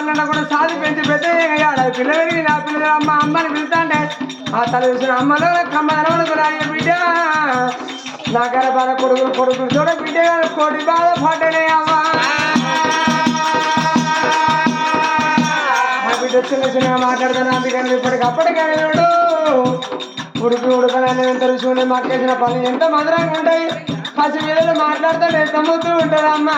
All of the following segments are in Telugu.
మళ్ళీ కూడా సాధి పెంచి పెద్ద అయ్యాడు. పిల్ల పెరిగి నా పిల్లలు అమ్మ అమ్మని పిలుతాంటే ఆ తల చూసిన అమ్మలో కమ్మలో బిడ్డ నా గర్భాల కొడుకులు కొడుకులు చూడ బిడ్డ కోటి బాధ పడ్డనే అమ్మా బిడ్డ చిన్న చిన్న మాట్లాడుతాను అందుకని ఇప్పటికప్పటికైనా ఉడుకు ఉడకనని ఎంత రుచి ఉండే మాకేసిన పనులు ఎంత మధురంగా ఉంటాయి. పసి మీద మాట్లాడుతుంటే ఎంత ముద్దు ఉంటుందమ్మా.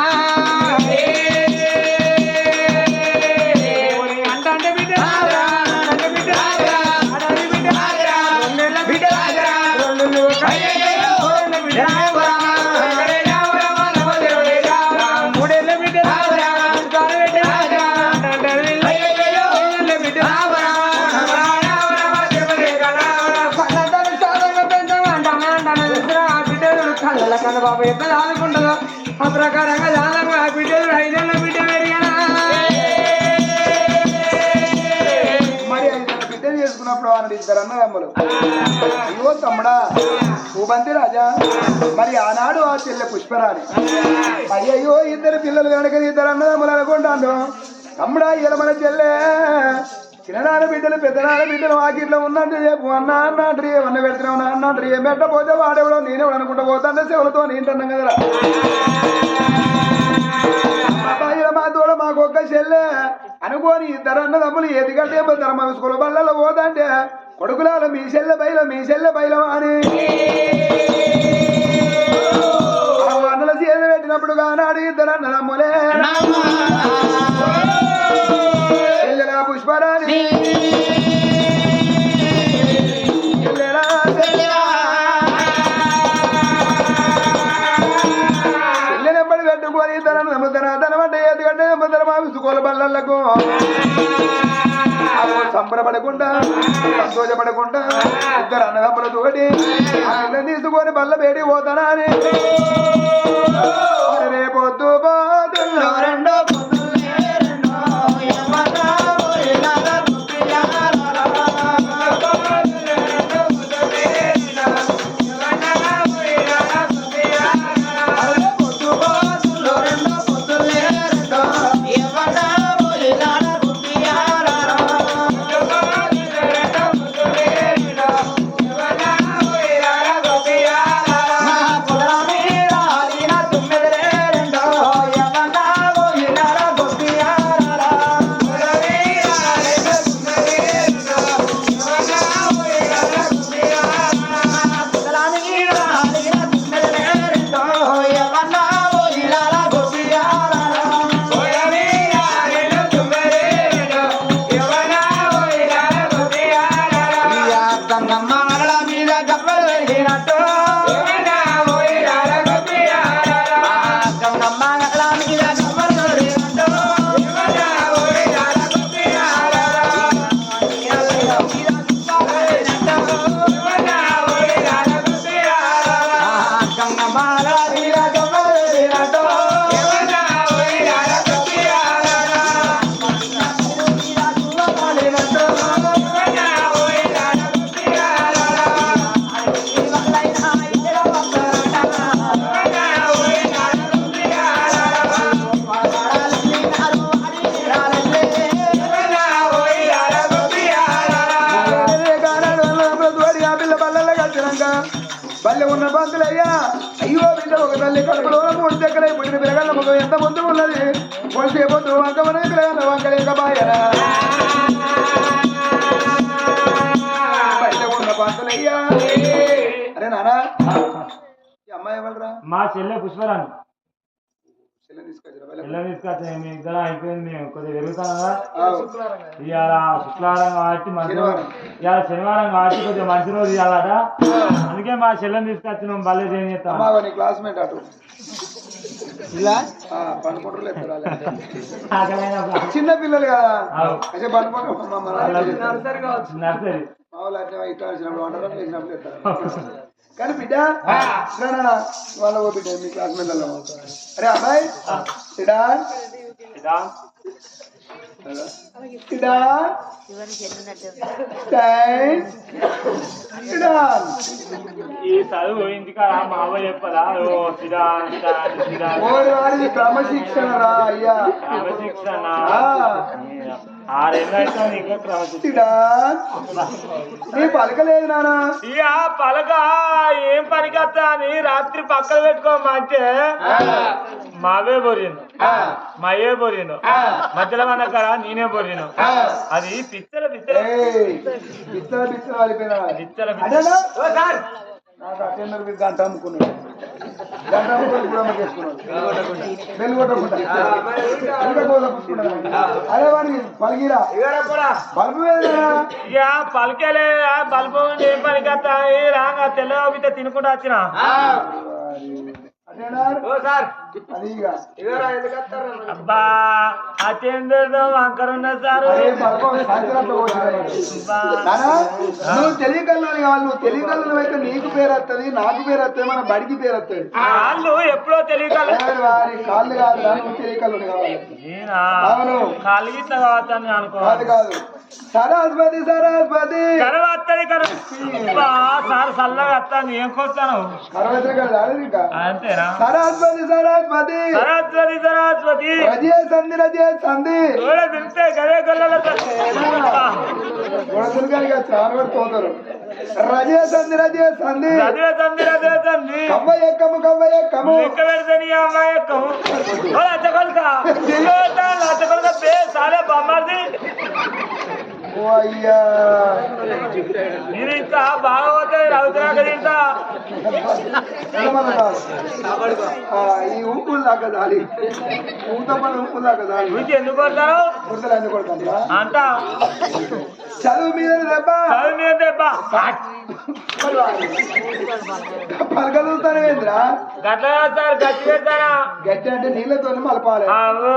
రెండు కన్న బాబు ఎంత ఆదుకుంటుందో ఆ ప్రకారంగా అయ్యో తమ్ముడా భూబంతి రాజా. మరి ఆనాడు ఆ చెల్లె పుష్పరాణి. అయ్యయ్యో ఇద్దరు పిల్లలు కనుక ఇద్దరు అన్నదమ్ములు అనుకుంటాను తమ్ముడా ఇలా మన చెల్లె. చిన్ననాన్న బిడ్డలు పెద్దనాన్న బిడ్డలు వాకిట్లో ఉన్నట్టు చెప్పు. అన్న అన్నట్టు ఏమన్నా పెడుతున్నావు అన్నట్టు ఏం పెట్టపోతే వాడెవడో నేనెవడు అనుకుంటా పోతాంటే చెవులతో నేంటున్నాం కదరా అబ్బాయిల మా తోడ మాకు ఒక్క చెల్లె. అనుకోని ఇద్దరు అన్నదమ్ములు ఎదిగంటే ధర్మ స్కూల్ బళ్ళలో పోతాంటే కొడుకులాల మీ చెల్లె బయల మీ చెల్లె బయల అని అన్నల చేతి పెట్టినప్పుడు కానాడు ఇద్దరు అన్నదమ్ములే. చెల్లెలా పుష్పరాణి. చెల్లెలా చెల్లెనెప్పటి పెట్టుకొని తన నమ్ముతన తనమంటే ఎందుకంటే నమ్ముతన మా విసుకోల బల్లలకు. సంబరపడకుండా సంతోషపడకుండా ఇద్దరు అన్నదమ్ములతోటి పిల్లని తీసుకొని బల్ల వేడి పోతానా రేపొద్దు బాధల్లో రెండో Bang, bang, పల్లె ఉన్న బంతులయ్యా అయ్యో. బిడ్డ ఒక తల్లి కడుపులో మూడు దగ్గర పుట్టిన పిల్లగల్ల ముఖం ఎంత ముందు ఉన్నది? పొలిసే పొద్దు వంకమన పిల్లగల్ల వంకలేక బాయరా పల్లె ఉన్న బంతులయ్యా అరే నానా అమ్మాయి ఎవరురా? మా చెల్లె పుష్పరాణి. మీ ఇద్దరు అయిపోయింది. కొద్దిగా. ఇవాళ శుక్రవారం కాబట్టి మంచి ఇవాళ శనివారం కాబట్టి కొద్దిగా మంచి రోజు ఇవ్వాలట. అందుకే మా చెల్లెని తీసుకొచ్చినాం. ఏం చేస్తాం. క్లాస్మేట్ అటు. ఇలా? చిన్న పిల్లలు కదా. నర్సరీ కానీ బిడ్డ నా, నా, నా, వాళ్ళ బిడ్డ మీ క్లాస్మేట్లలో అరే అబ్బాయి సిడా ఇడా టైం ఇడా ఈ చదువు ఇంటికాడ మా అవ్వ చెప్పదా? ఓ సిరా సిరా సిరా ఓడి వాడిది క్రమశిక్షణ రా అయ్యా. క్రమశిక్షణ నీ పలకలేదు నానా. ఇక పలక ఏం పనికొస్తా అని రాత్రి పక్కన పెట్టుకోమంటే మావే బొరిను మాయే బొరిను మధ్యలో మనకర నేనే బొరిను అది పిచ్చల పిచ్చల పిచ్చల అదేనా? పిచ్చల నాకు అటెండర్ గంట అమ్ముకున్నాడు. పలకలే బల్బు ఏం పనికొస్తా రాగా తెల్ల తినుకుంటా వచ్చిన? ఇక అబ్బా అటెండర్ సారు. అదే నువ్వు తెలియకల్లోని కావాలి నువ్వు తెలియకల్లో అయితే నీకు పేరు వస్తుంది నాకు పేరు వస్తుంది మన బడికి పేరు వస్తుంది వాళ్ళు ఎప్పుడో తెలియక వారి కాళ్ళు కాదు నువ్వు తెలియకల్లోని కావాలి నేనా? అవును. కాలు గిట్ల కావద్దని అనుకో. కాదు కాదు. సరస్వతి సరస్వతి. కరవత్తది సార్ చల్లగా వస్తాను ఏం కొడతాను సరస్వతి కాదు అంతేనా? సరస్వతి సరస్వతి. సరస్వతి సరస్వతి రజే సంధి రజే సంధి గోడ తింటే గదే గొల్లలతో గుణతులు కనుక చాలా వరకు తోతారు రజే సంధి రజే సంధి చదివే సంది రదే సంది కవ్వ ఎక్కము కవ్వ ఎక్కము లెక్క పెడితే నీ అమ్మాయి ఎక్కం ఓ లచ్చకొలక లచ్చకొలక పే సారే బామ్మది ఓ అయ్యా. నేను ఇంత బాగా పోతే రౌతురాక తింటా ఈ ఊపులు దాకా నీకు ఎందుకు కొడతారు? ఎందుకు కొడతాను అంట. చదువు మీద దెబ్బ చదువు మీద దెబ్బ పలకలుగుతాను ఏంద్రా? గట్ల కాదు సార్ గట్టి పెడతారా గట్టి అంటే నీళ్ళతో మలపాలి. అవో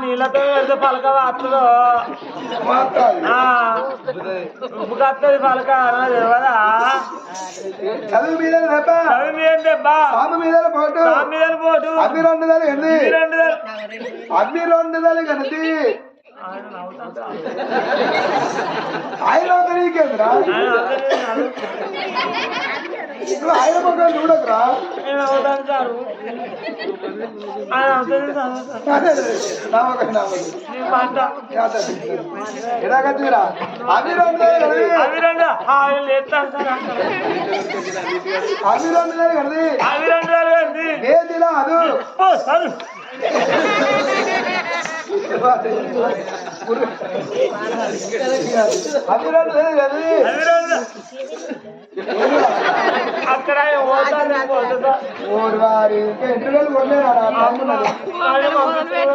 నీళ్ళతో పెడితే పలక వస్తుందో మాత్రాలు. ఆ, ఉప్పు కత్తది పలక తెలియదా చదువు మీద దెబ్బ చదువు మీద దెబ్బ పాము మీద పోటు. దాని మీద పోటు. అగ్ని రెండు దళి ఎంది రెండు. అగ్ని రెండు దళి కనది ఆయన నీకేంద్రా. నువ్వు ఆయన ముఖం చూడకురా ఎలాగచ్చిరా రెండు వేలు ఏంది? ఏదిలా అదు 对吧，对。అక్కడ వారి ఆయన పంపిస్తాడు.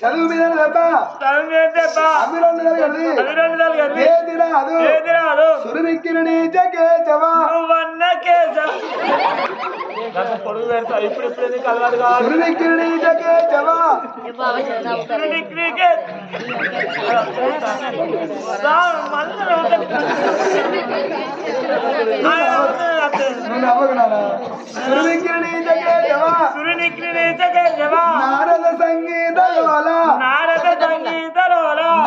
చదువు మీద నువ్వన్న పొడుగు పెడతా ఇప్పుడు ఇప్పుడు అలవాటు కావాలి జవా నీకు నీకే రా, మళ్ళీ నవ్వుతాడు. ఆయన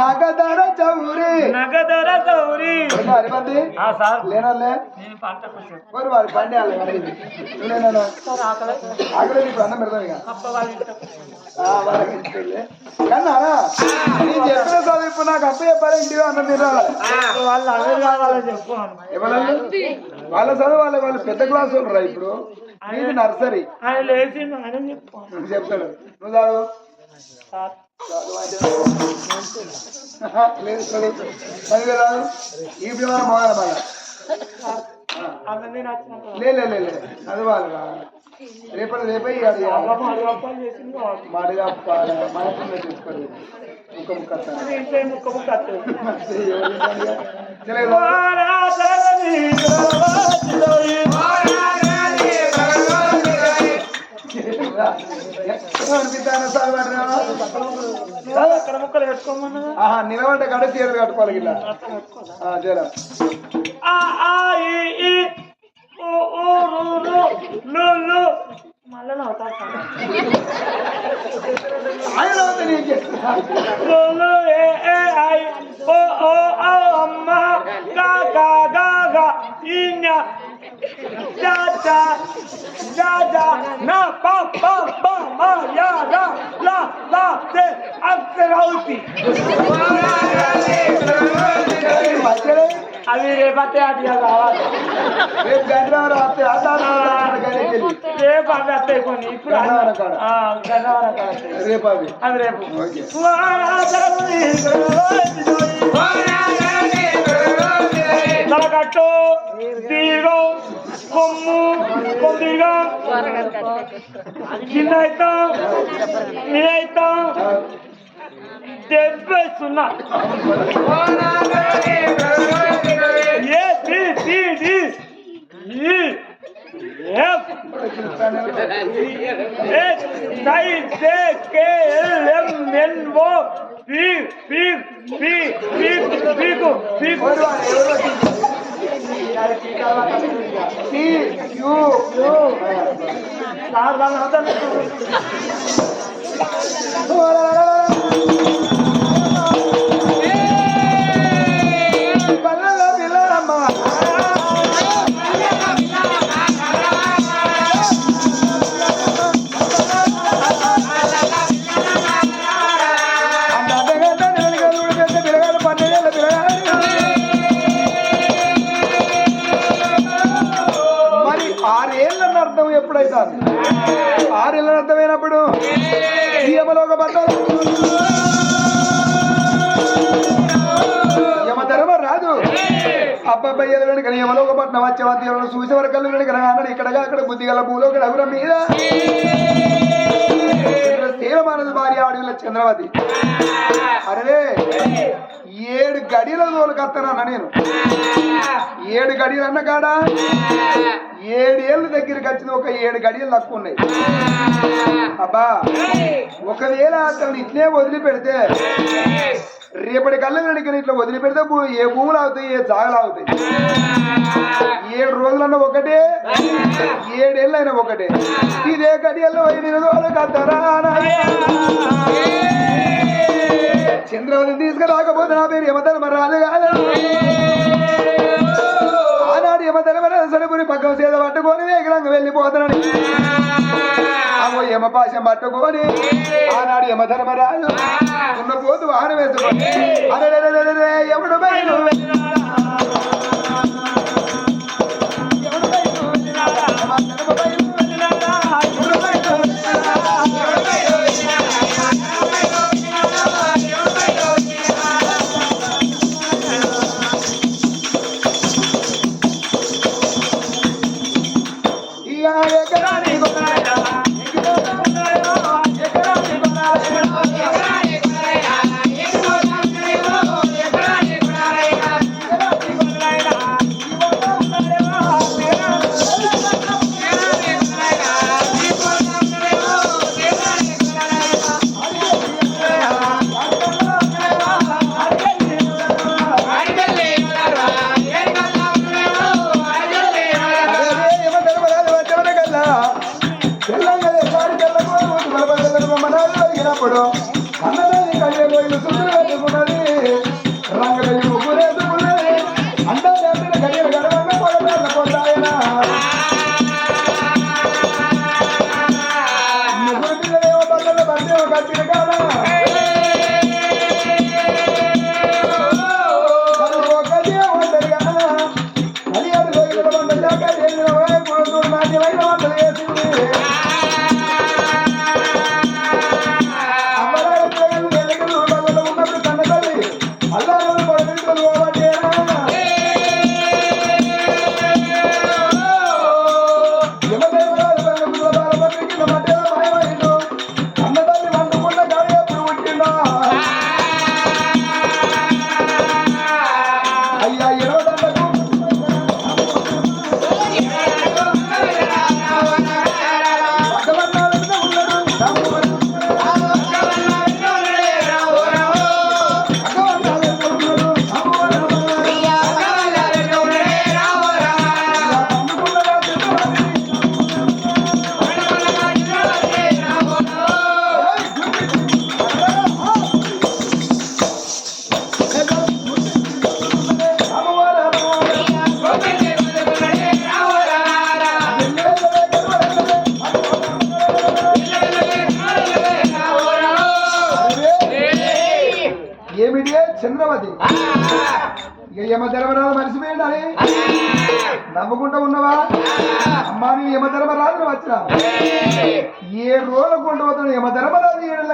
నగదర చౌరి. నగదర సౌరి వారి మంది ఆ సార్. లేనోళ్ళే? నేను పంట కొంచెం మరి వారి పండి వాళ్ళే వాడి నువ్వేనా ఆకలి నీకు అన్నం పెడతాం ఇక. అప్ప వాళ్ళ ఇంట్లో. ఆ, వాళ్ళకి ఇచ్చేళ్ళే. కన్నా నేను చెప్పిన చదువు నాకు అప్ప చెప్పాలి ఇంటికి అన్నం తినాలి. వాళ్ళు అవే కావాలని చెప్పు ఎవరన్నా వాళ్ళ చదువు వాళ్ళ వాళ్ళు పెద్ద క్లాస్ రా ఇప్పుడు. ఇది నర్సరీ. ఆయన లేచి చెప్తాడు. నువ్వు చదువు. సార్. లేదు చదువు చదివే రాదు ఈ పిల్లలు చదవాలి రేపటి రేపే మాడిగా మనసులో తీసుకోండి ముక్క ముక్క ముక్క ముక్క నిలబడ్డ కాడ చీరలు కట్టుకోవాలి ఇలా చేరా ఆ ఆ ఈ ఈ ఓ ఓ రు రు లు లు మళ్ళా నవ్వుతాడు ఆయన అవుతా నేను చెప్తున్నా. లోలు ఏ ఏ ఐ ఓ ఓ ఓ అమ్మ గా గా గా గా ఇన్య జా జా జా జా నా పా పా పా మా యా రా లా లా సే అక్షరౌతి మధ్యలో అవి రేపతే అది కావాలి రేపు రాత్రి ఆధారం రేపు అవి వస్తాయి కొన్ని ఇప్పుడు వస్తాయి. రేపు అవి అవి రేపు. తలకట్టు దీర్ఘం కొమ్ము కొద్దిగా కింద అవుతాం మీద అవుతాం డెబ్బై సున్నా A B C D E F. H I J K L M N O Pico, pico, pico, pico, pico, pico. चार दान हाथ में అబ్బాయి కానీ యమలోక పట్నం వచ్చేవాది ఎవరు చూసే వరకు అన్నాడు ఇక్కడ అక్కడ బుద్ధిగల భూలోక మీద. తీరమానది భార్య అడవిల చంద్రవతి. అరే ఏడు గడియల తోలుకొస్తానన్న నేను. ఏడు గడియలు అన్న కాడ ఏడేళ్ళ దగ్గరికి వచ్చింది ఒక ఏడు గడియలు తక్కువ ఉన్నాయి. అబ్బా ఒకవేళ అతను ఇట్లే వదిలిపెడితే రేపటి కళ్ళ వెనక ఇట్లా వదిలిపెడితే ఏ భూములు అవుతాయి ఏ జాగలు అవుతాయి? ఏడు రోజులన్నా ఒకటే ఏడేళ్ళైనా ఒకటే. ఇదే గడియల్లో ఐదు చంద్రవతిని తీసుకురాకపోతే నా పేరు యమధర్మ రాజు కాదు? ఆనాడు యమధర్మ సరుపుని పక్కన సేద పట్టుకొని వేగరంగా వెళ్ళిపోతున్నాడు. అమ్మో యమపాశం పట్టుకొని ఆనాడు యమధర్మరాజు ఉన్న పోతు వాహనం వేసుకొని అరే ఎవడు బయలు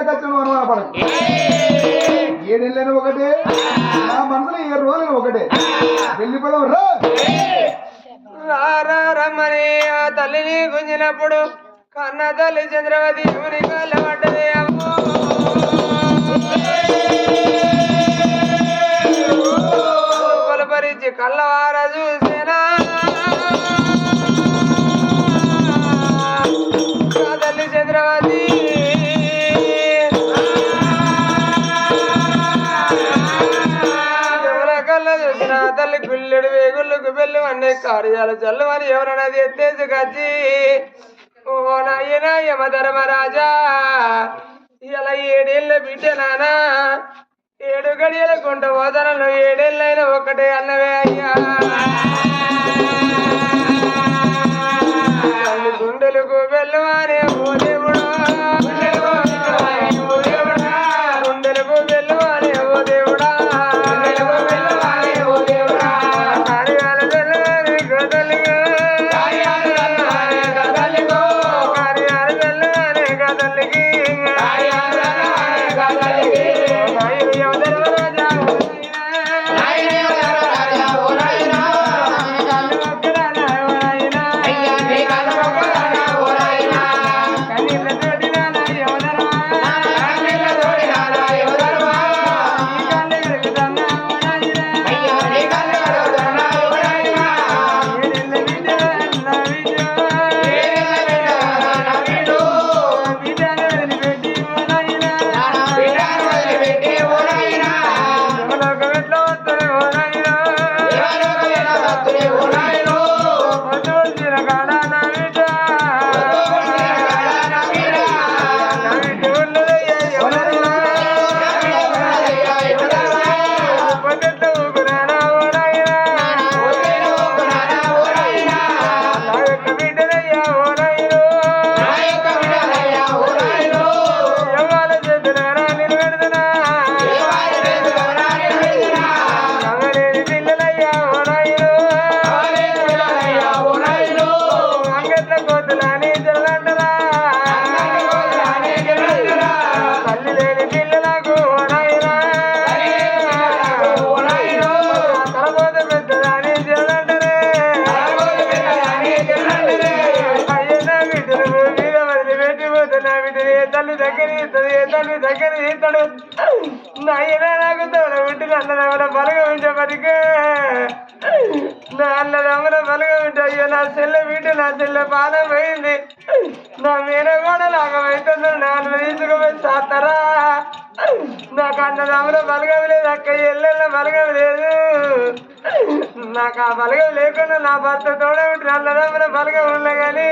యమధర్మరాజు ఏడేళ్ళకి వచ్చిన అనుమానపడకు ఏడేళ్ళని ఒకటే నా మనసులో ఏ రోజులు ఒకటే. వెళ్ళిపోదాం రా. రమ్మని ఆ తల్లిని గుంజినప్పుడు కన్న తల్లి చంద్రవతి శివుని కళ్ళ పడ్డది. అమ్మో పలుపరించి కళ్ళవార చూసేనా? తల్లి చంద్రవతి పిల్లడు వేగుళ్ళకు బెల్లు అన్నీ కార్యాలు చల్లవని ఎవరన్నది ఎత్తేసి కచ్చి ఓ నాయన యమధర్మరాజా ఇలా ఏడేళ్ళ బిడ్డ నానా. ఏడు గడియల కొండ పోతనలో ఏడేళ్ళైన ఒకటే అన్నవే అయ్యా. గుండెలకు వెళ్ళవానే ఓ దేవుడా. ఉంటే నా చెల్లె వీటి నా చెల్లె బాధ పోయింది. నా మీద కూడా నాకు లాగమైతుంది నాన్న తీసుకుపోయి చేస్తారా నాకు అన్నదమ్ముల బలగం లేదు అక్క ఎల్లెళ్ళ బలగం లేదు. నాకు ఆ బలగం లేకుండా నా భర్త తోడ ఉంటే అన్నదమ్ముల బలగం ఉన్నా కానీ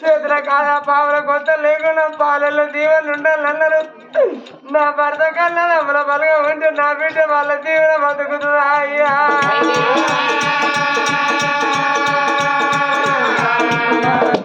చేతుల కాద పావుల కొత్త లేకుండా పాలల్లో దీవెనలు ఉండాలి అన్నారు. నా భర్త కన్నా నమ్మల బలగం ఉంటే నా బిడ్డ వాళ్ళ దీవెన బతుకుతుందా అయ్యా? Yeah.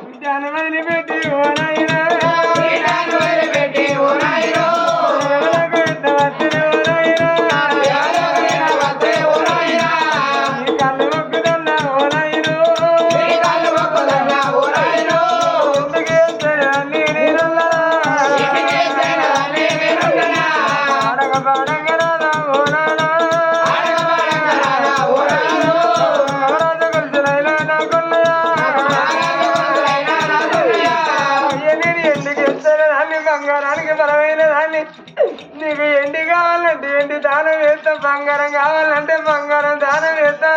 వేస్తా బంగారం కావాలంటే బంగారం దానం వేస్తా.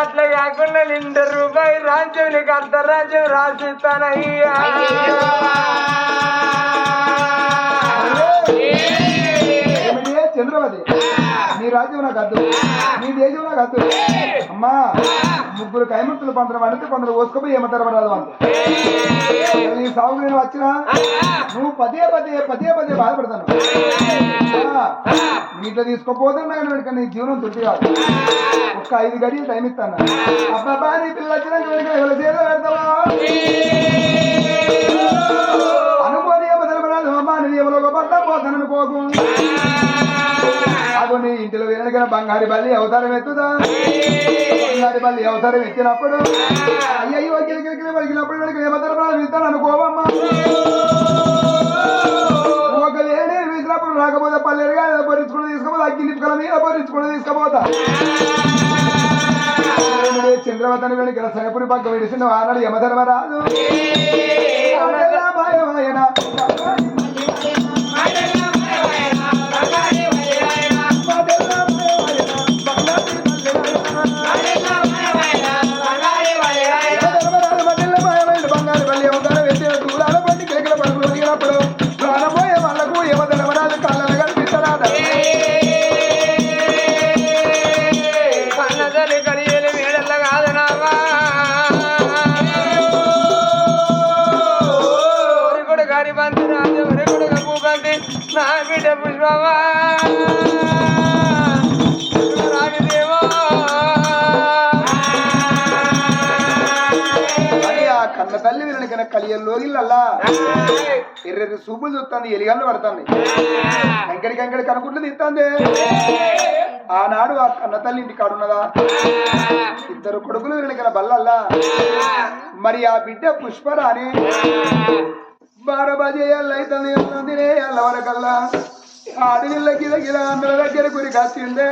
అట్లా కాకుండా నిండు రూపాయి రాజ్యం నీకు అర్ధ రాజ్యం రాసిస్తానయ్యా చంద్రవతి రాజ్యం నాకు అద్దు. నీ దేశం నాకు అద్దు. అమ్మా ముగ్గురు కైమంతులు పంటలు పడితే కొందరు ఓసుకపోయి ఏమంటారు రాదు అంతే నీ సాగు నేను వచ్చినా నువ్వు పదే పదే పదే పదే బాధపడతాను. నీట్లో తీసుకోపోతే నాకు నీ జీవనం తృప్తి కాదు. ఒక్క ఐదు గడియలు టైం ఇస్తాను. అబ్బాబా నీ పిల్లలు వచ్చినాక వెనక ఎవరి చేత పెడతావా? అనుకోని ఏమో తెలపరాదు అమ్మా నేను ఎవరో ఒక పడ్డా పోతాను అనుకోకు నీ ఇంటిలో వెనక బంగారు బల్లి అవతారం ఎత్తుదా? బంగారు బల్లి అవతారం ఎత్తినప్పుడు అయ్యయ్యో గిలిగిలిగిలి పలికినప్పుడు వీడికి ఏమంటారు ప్రాణం ఇస్తాను అనుకోవమ్మా. ఒక లేడే వేసినప్పుడు రాకపోతే పల్లెలుగా పొరించుకుని తీసుకపోతే అగ్గి నిప్పుకల మీద పొరించుకుని తీసుకపోతా. చంద్రవతని వెనుక సైపురి పక్క విడిసిన ఆనాడు యమధర్మరాజు. బంతి రాజు ఒరికొడు భూపంతి నా బిడ్డ పుష్పవా రాజదేవో మరి ఆ కన్న తల్లి వినకన కలియల్లో ఇల్లల్లా ఎర్రెర్రి సూపులు చూస్తుంది ఎలిగన్లు పడుతుంది. కంకడి కంకడి కనుకుంటూ తీస్తుంది ఆనాడు ఆ కన్న తల్లి ఇంటి కాడున్నదా? ఇద్దరు కొడుకులు వినకన బల్లల్లా? మరి ఆ బిడ్డ పుష్పరాని బారబాజేయాలైతుంది తినే అల్ల వరకల్లా ఆడవిల్ల గిల గిల అందరి దగ్గర గురి కాచిందే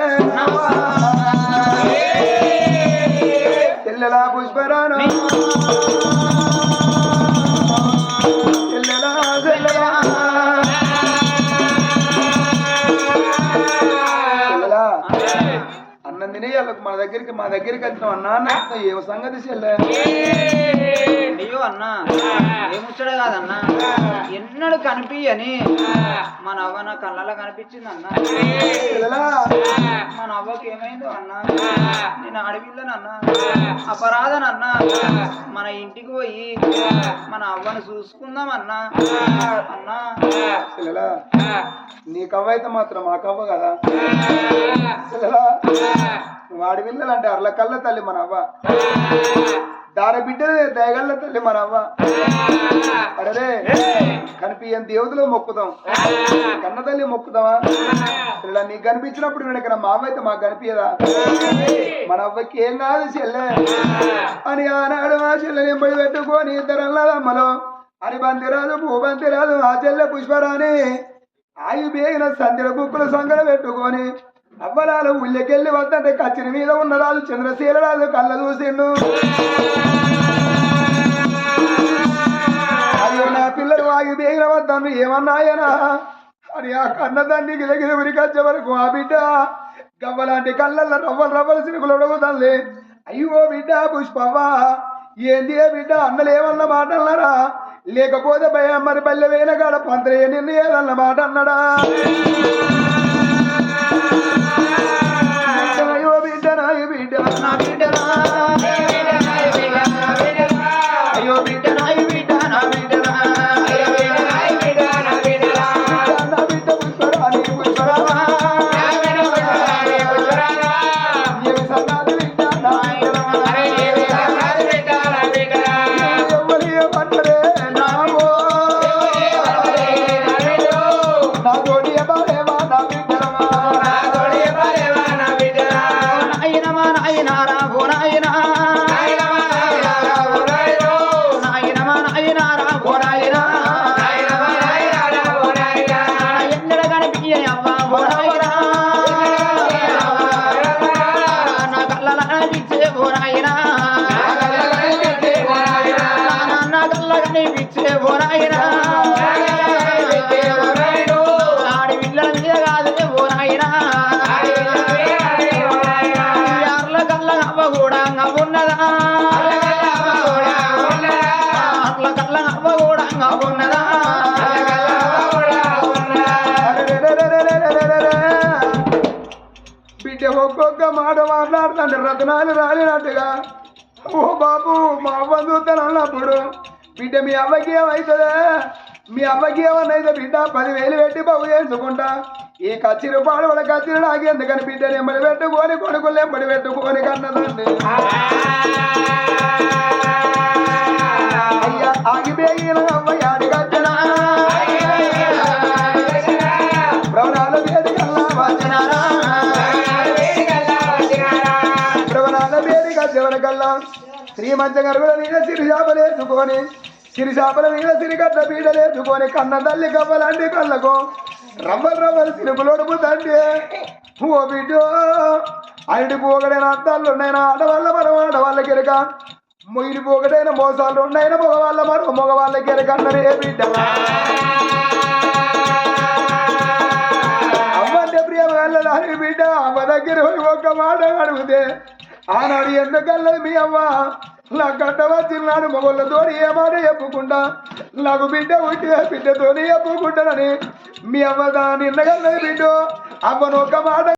తెల్లలా పుష్పరాను తెల్లలా తెల్లలా. అన్నం తినే వాళ్ళకు మన దగ్గరికి మా దగ్గరికి వచ్చినాం అన్నా అన్న ఏం సంగతి చెల్లె? అయ్యో అన్నా ఏముచ్చడే కాదన్నా ఎన్నడు కనిపించని మన అవ్వ నా కళ్ళలో కనిపించింది అన్న మన అవ్వకి ఏమైందో అన్నా నేను అడవిల్లనన్నా అపరాధనన్నా మన ఇంటికి పోయి మన అవ్వను చూసుకుందాం అన్నా. అన్నా నీ కవ్వ అయితే మాత్రం మా కవ్వ కదా? వాడి పిల్లలంటే అర్ల కళ్ళ తల్లి మన అవ్వ. దాని బిడ్డలే దయగల్ల తల్లి మనవ్వ అరే కనిపించని దేవుదిలో మొక్కుదాం. కన్న తల్లి మొక్కుదామా? ఇలా నీకు కనిపించినప్పుడు నేను ఇక్కడ మా అవ్వ అయితే మాకు కనిపించదా మన అవ్వకి ఏం కాదు చెల్లె. అని ఆనాడు ఆ చెల్లెని ఎంబడి పెట్టుకొని ఇద్దరు అన్నదమ్మలో అని బంతిరాజు భూబంతిరాజు ఆ చెల్లె పుష్పరాని ఆయు బేగిన సంధ్యల బుక్కుల సంగడ పెట్టుకొని అవ్వరాలు ఉల్లెకెళ్ళి వద్దంటే కచ్చిన మీద ఉన్న రాజు చంద్రశీల రాజు కళ్ళ చూసిండు. అయ్యో నా పిల్లలు ఆగి బేగిన వద్దాను ఏమన్నాయనా అని ఆ కన్న తండ్రి గిలగిల ఉరికొచ్చే వరకు ఆ బిడ్డ గవ్వలాంటి కళ్ళల్లో రవ్వలు రవ్వలు సినుకులు ఉడగుతుంది అయ్యో బిడ్డ పుష్పవ్వా ఏంది బిడ్డ? అన్నలేమన్న మాట అన్నారా లేకపోతే భయం మరి పల్లె వేయన కాడ పంత్రే మాట అన్నడా బిడ్డరాయ బిడ్డ నా బిడ్డ ఒక్కొక్క మాట మాట్లాడుతుంటే రత్నాలు రాలినట్టుగా. ఓ బాబు మా అవ్వ అన్నప్పుడు బిడ్డ మీ అవ్వకి ఏమవుతుందా మీ అవ్వకి ఏమన్నైతే బిడ్డ? పదివేలు పెట్టి బాగు చేసుకుంటా ఈ కచ్చిరు వాళ్ళ కచ్చిరు నాకు ఎందుకని బిడ్డ నెమ్మడి పెట్టుకొని కొడుకులు నెమ్మడి పెట్టుకొని కన్నదండి అయ్యా గరుగుల మీద సిరి చేపలేసుకొని సిరి చేపల మీద సిరి పీడలేసుకొని కన్న తల్లి కవ్వలాంటి కళ్ళకు రవ్వలు రవ్వలు సిరుపులోడుపు తండ్రి ఓ బిడ్డో అరటి పోగడైన అద్దాలు ఉన్నాయినా ఆడవాళ్ళ మనం ఆడవాళ్ళ ఎరక మొయిలి పోగడైన మోసాలు ఉన్నాయినా మగవాళ్ళ మనం మగవాళ్ళ ఎరక అన్నరే బిడ్డ? అమ్మంటే ప్రియ వెళ్ళదాని బిడ్డ? అమ్మ దగ్గర ఒక ఒక్క మాట అడిగితే ఆనాడు ఎందుకల్లది మీ అవ్వ? నా గడ్డ వచ్చినాడు మొగళ్ళతో ఏమాట చెప్పుకుంటా? నాకు బిడ్డ ఉంటే బిడ్డతో చెప్పుకుంటానని. మీ అమ్మ దాన్ని నిన్నగల్లది బిడ్డ? అమ్మను ఒక మాట